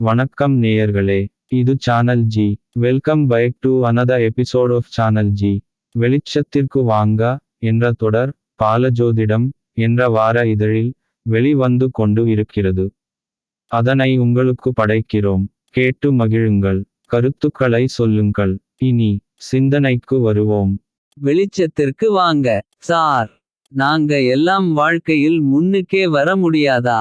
வணக்கம் நேயர்களே இது channel G welcome back to another episode of channel G வெளிச்சத்திற்கு வாங்க என்ற தொடர் பாலஜோதிடம் என்ற வார இதழில் வெளிவந்து கொண்டு இருக்கிறது. அதனை உங்களுக்கு படைக்கிறோம். கேட்டு மகிழுங்கள். கருத்துக்களை சொல்லுங்கள். இனி சிந்தனைக்கு வருவோம். வெளிச்சத்திற்கு வாங்க. சார் நாங்க எல்லாம் வாழ்க்கையில் முன்னுக்கே வர முடியாதா?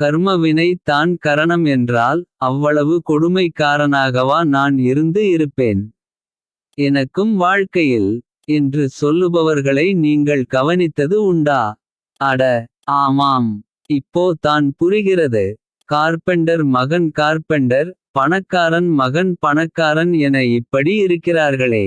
கர்மவினை தான் கரணம் என்றால் அவ்வளவு கொடுமைக்காரனாகவா நான் இருந்து இருப்பேன். எனக்கும் வாழ்க்கையில் என்று சொல்லுபவர்களை நீங்கள் கவனித்தது உண்டா? அட ஆமாம். இப்போ தான் புரிகிறது. கார்பெண்டர் மகன் கார்பெண்டர் பணக்காரன் மகன் பணக்காரன் என இப்படி இருக்கிறார்களே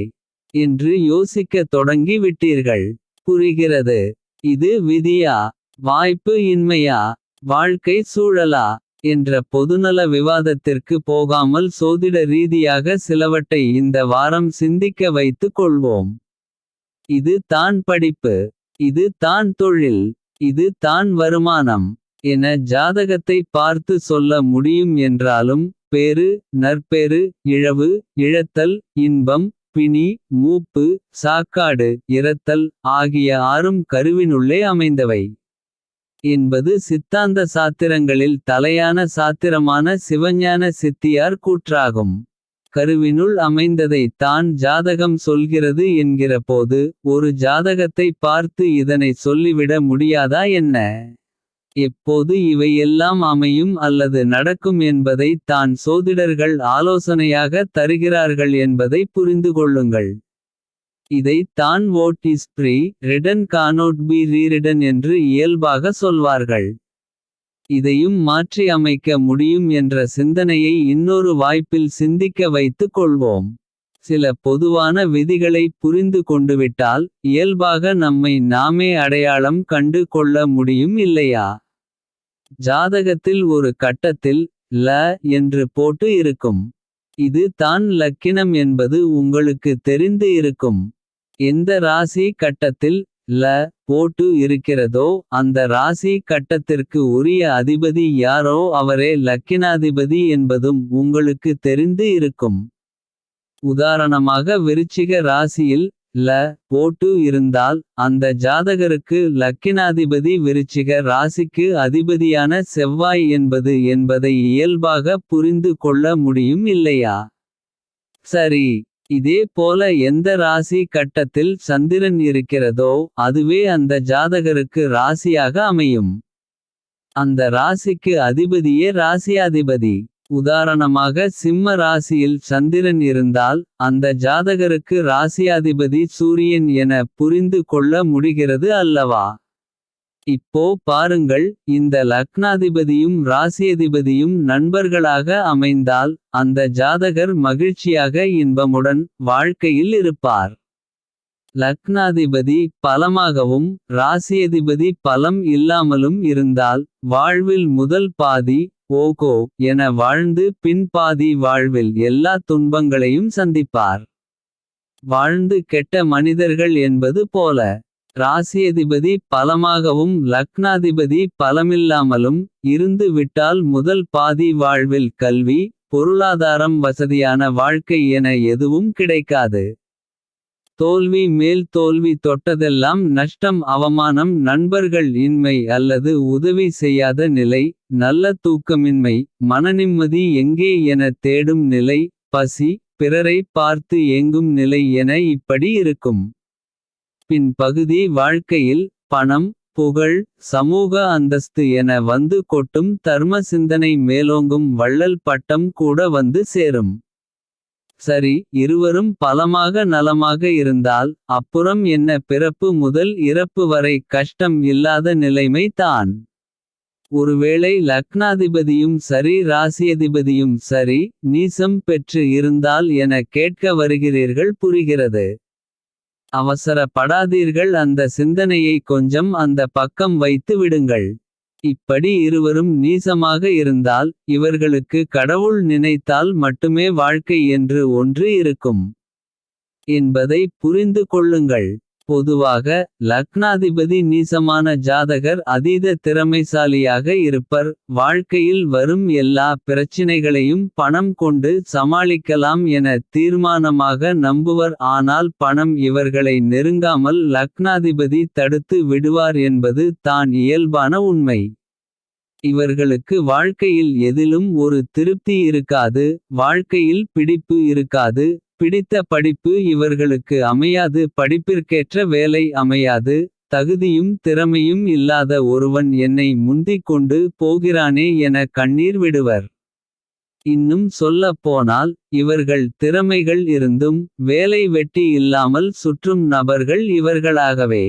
என்று யோசிக்கத் தொடங்கி விட்டீர்கள். புரிகிறது. இது விதியா? வாய்ப்பு இன்மையா? வாழ்க்கை சூழலா? என்ற பொதுநல விவாதத்திற்கு போகாமல் சோதிட ரீதியாக சிலவற்றை இந்த வாரம் சிந்திக்க வைத்துக் கொள்வோம். இது தான் படிப்பு இது தான் தொழில் இது தான் வருமானம் என ஜாதகத்தை பார்த்து சொல்ல முடியும் என்றாலும் பேரு நற்பேறு இழவு இழத்தல் இன்பம் பிணி மூப்பு சாக்காடு இறத்தல் ஆகிய ஆறும் கருவினுள்ளே அமைந்தவை. என்பது சித்தாந்த சாத்திரங்களில் தலையான சாத்திரமான சிவஞான சித்தியார் கூற்றாகும். கருவினுள் அமைந்ததை தான் ஜாதகம் சொல்கிறது என்கிற போது ஒரு ஜாதகத்தை பார்த்து இதனை சொல்லிவிட முடியாதா என்ன? எப்போது இவையெல்லாம் அமையும் அல்லது நடக்கும் என்பதை தான் சோதிடர்கள் ஆலோசனையாக தருகிறார்கள் என்பதை புரிந்து கொள்ளுங்கள். இதை தான் vote is free written cannot be rewritten என்று இயல்பாக சொல்வார்கள். இதையும் மாற்றி அமைக்க முடியும் என்ற சிந்தனையை இன்னொரு வாய்ப்பில் சிந்திக்க வைத்துக் கொள்வோம். சில பொதுவான விதிகளை புரிந்து கொண்டுவிட்டால் இயல்பாக நம்மை நாமே அடையாளம் கண்டு கொள்ள முடியும் இல்லையா? ஜாதகத்தில் ஒரு கட்டத்தில் ல என்று போட்டு இருக்கும். இது தான் லக்கினம் என்பது உங்களுக்கு தெரிந்து இருக்கும். எந்த ராசி கட்டத்தில் ல போட்டு இருக்கிறதோ அந்த ராசி கட்டத்திற்கு உரிய அதிபதி யாரோ அவரே லக்கினாதிபதி என்பதும் உங்களுக்கு தெரிந்து இருக்கும். உதாரணமாக விருச்சிக ராசியில் ல போட்டு இருந்தால் அந்த ஜாதகருக்கு லக்கினாதிபதி விருச்சிக ராசிக்கு அதிபதியான செவ்வாய் என்பது என்பதை இயல்பாக புரிந்து கொள்ள முடியும் இல்லையா? சரி. இதே போல எந்த ராசி கட்டத்தில் சந்திரன் இருக்கிறதோ அதுவே அந்த ஜாதகருக்கு ராசியாக அமையும். அந்த ராசிக்கு அதிபதியே ராசியாதிபதி. உதாரணமாக சிம்ம ராசியில் சந்திரன் இருந்தால் அந்த ஜாதகருக்கு ராசியாதிபதி சூரியன் என புரிந்து கொள்ள முடிகிறது அல்லவா? இப்போ பாருங்கள் இந்த லக்னாதிபதியும் ராசியதிபதியும் நண்பர்களாக அமைந்தால் அந்த ஜாதகர் மகிழ்ச்சியாக இன்பமுடன் வாழ்க்கையில் இருப்பார். லக்னாதிபதி பலமாகவும் ராசியதிபதி பலம் இல்லாமலும் இருந்தால் வாழ்வில் முதல் பாதி ஓகோ என வாழ்ந்து பின் பாதி வாழ்வில் எல்லா துன்பங்களையும் சந்திப்பார். வாழ்ந்து கெட்ட மனிதர்கள் என்பது போல. ராசியதிபதி பலமாகவும் லக்னாதிபதி பலமில்லாமலும் இருந்து விட்டால் முதல் பாதி வாழ்வில் கல்வி பொருளாதாரம் வசதியான வாழ்க்கை என எதுவும் கிடைக்காது. தோல்வி மேல் தோல்வி தொட்டதெல்லாம் நஷ்டம் அவமானம் நண்பர்கள் இன்மை அல்லது உதவி செய்யாத நிலை நல்ல தூக்கமின்மை மனநிம்மதி எங்கே என தேடும் நிலை பசி பிறரை பார்த்து ஏங்கும் நிலை என இப்படி இருக்கும். பின் பகுதி வாழ்க்கையில் பணம் புகழ் சமூக அந்தஸ்து என வந்து கொட்டும் தர்ம சிந்தனை மேலோங்கும் வள்ளல் பட்டம் கூட வந்து சேரும். சரி இருவரும் பலமாக நலமாக இருந்தால் அப்புறம் என்ன பிறப்பு முதல் இறப்பு வரை கஷ்டம் இல்லாத நிலைமை தான். ஒருவேளை லக்னாதிபதியும் சரி ராசியதிபதியும் சரி நீசம் பெற்று இருந்தால் என கேட்க வருகிறீர்கள் புரிகிறது. அவசரப்படாதீர்கள். அந்த சிந்தனையை கொஞ்சம் அந்த பக்கம் வைத்து விடுங்கள். இப்படி இருவரும் நீசமாக இருந்தால் இவர்களுக்கு கடவுள் நினைத்தால் மட்டுமே வாழ்க்கை என்று ஒன்று இருக்கும். என்பதை புரிந்து கொள்ளுங்கள். பொதுவாக லக்னாதிபதி நீசமான ஜாதகர் அதீத திறமைசாலியாக இருப்பர். வாழ்க்கையில் வரும் எல்லா பிரச்சினைகளையும் பணம் கொண்டு சமாளிக்கலாம் என தீர்மானமாக நம்புவர். ஆனால் பணம் இவர்களை நெருங்காமல் லக்னாதிபதி தடுத்து விடுவார் என்பது தான் இயல்பான உண்மை. இவர்களுக்கு வாழ்க்கையில் எதிலும் ஒரு திருப்தி இருக்காது வாழ்க்கையில் பிடிப்பு இருக்காது பிடித்த படிப்பு இவர்களுக்கு அமையாது படிப்பிற்கேற்ற வேலை அமையாது தகுதியும் திறமையும் இல்லாத ஒருவன் என்னை முந்திக் கொண்டு போகிறானே என கண்ணீர் விடுவர். இன்னும் சொல்லப் போனால் இவர்கள் திறமைகள் இருந்தும் வேலை வெட்டி இல்லாமல் சுற்றும் நபர்கள் இவர்களாகவே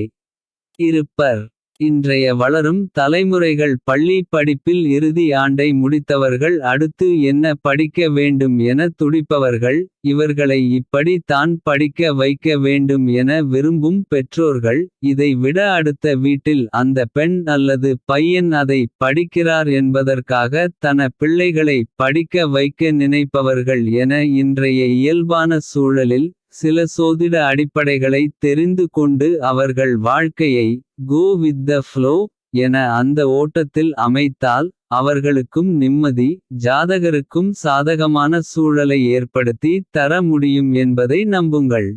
இருப்பர். இன்றைய வளரும் தலைமுறைகள் பள்ளி படிப்பில் இறுதி ஆண்டை முடித்தவர்கள் அடுத்து என்ன படிக்க வேண்டும் என துடிப்பவர்கள் இவர்களை இப்படி தான் படிக்க வைக்க வேண்டும் என விரும்பும் பெற்றோர்கள் இதை விட அடுத்த வீட்டில் அந்த பெண் அல்லது பையன் அதை படிக்கிறார் என்பதற்காக தன பிள்ளைகளை படிக்க வைக்க நினைப்பவர்கள் என இன்றைய இயல்பான சூழலில் சில சோதிட அடிப்படைகளை தெரிந்து கொண்டு அவர்கள் வாழ்க்கையை கோ வித் த ஃப்ளோ என அந்த ஓட்டத்தில் அமைத்தால் அவர்களுக்கும் நிம்மதி ஜாதகருக்கும் சாதகமான சூழலை ஏற்படுத்தி தர முடியும் என்பதை நம்புங்கள்.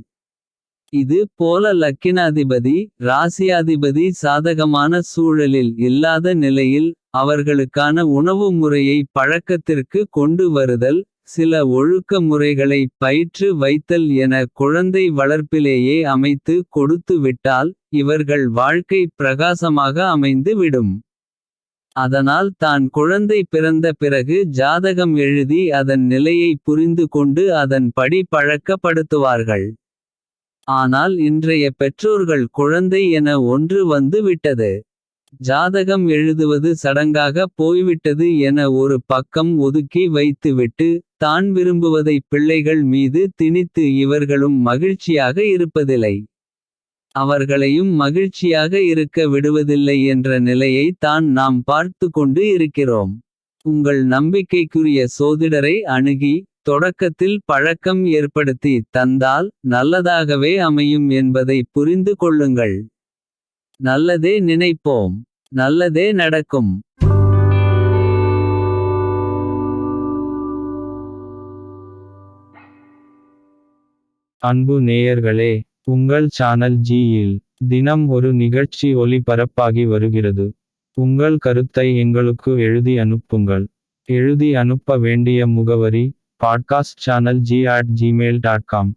இது போல லக்கினாதிபதி ராசியாதிபதி சாதகமான சூழலில் இல்லாத நிலையில் அவர்களுக்கான உணவு முறையை பழக்கத்திற்கு கொண்டு வருதல் சில ஒழுக்க முறைகளை பயிற்று வைத்தல் என குழந்தை வளர்ப்பிலேயே அமைத்து கொடுத்து விட்டால் இவர்கள் வாழ்க்கை பிரகாசமாக அமைந்து விடும். அதனால் தான் குழந்தை பிறந்த பிறகு ஜாதகம் எழுதி அதன் நிலையை புரிந்து கொண்டு அதன் படி பழக்கப்படுத்துவார்கள். ஆனால் இன்றைய பெற்றோர்கள் குழந்தை என ஒன்று வந்து விட்டது. ஜாதகம் எழுதுவது சடங்காக போய்விட்டது என ஒரு பக்கம் ஒதுக்கி வைத்துவிட்டு தான் விரும்புவதை பிள்ளைகள் மீது திணித்து இவர்களும் மகிழ்ச்சியாக இருப்பதில்லை. அவர்களையும் மகிழ்ச்சியாக இருக்க விடுவதில்லை என்ற நிலையை தான் நாம் பார்த்து கொண்டு இருக்கிறோம். உங்கள் நம்பிக்கைக்குரிய சோதிடரை அணுகி தொடக்கத்தில் பழக்கம் ஏற்படுத்தி தந்தால் நல்லதாகவே அமையும் என்பதை புரிந்து கொள்ளுங்கள். நல்லதே நினைப்போம் நல்லதே நடக்கும். அன்பு நேயர்களே உங்கள் சேனல் ஜியில் தினம் ஒரு நிகழ்ச்சி ஒளிபரப்பாகி வருகிறது. உங்கள் கருத்தை எங்களுக்கு எழுதி அனுப்புங்கள். எழுதி அனுப்ப வேண்டிய முகவரி podcast channel G at Gmail dot com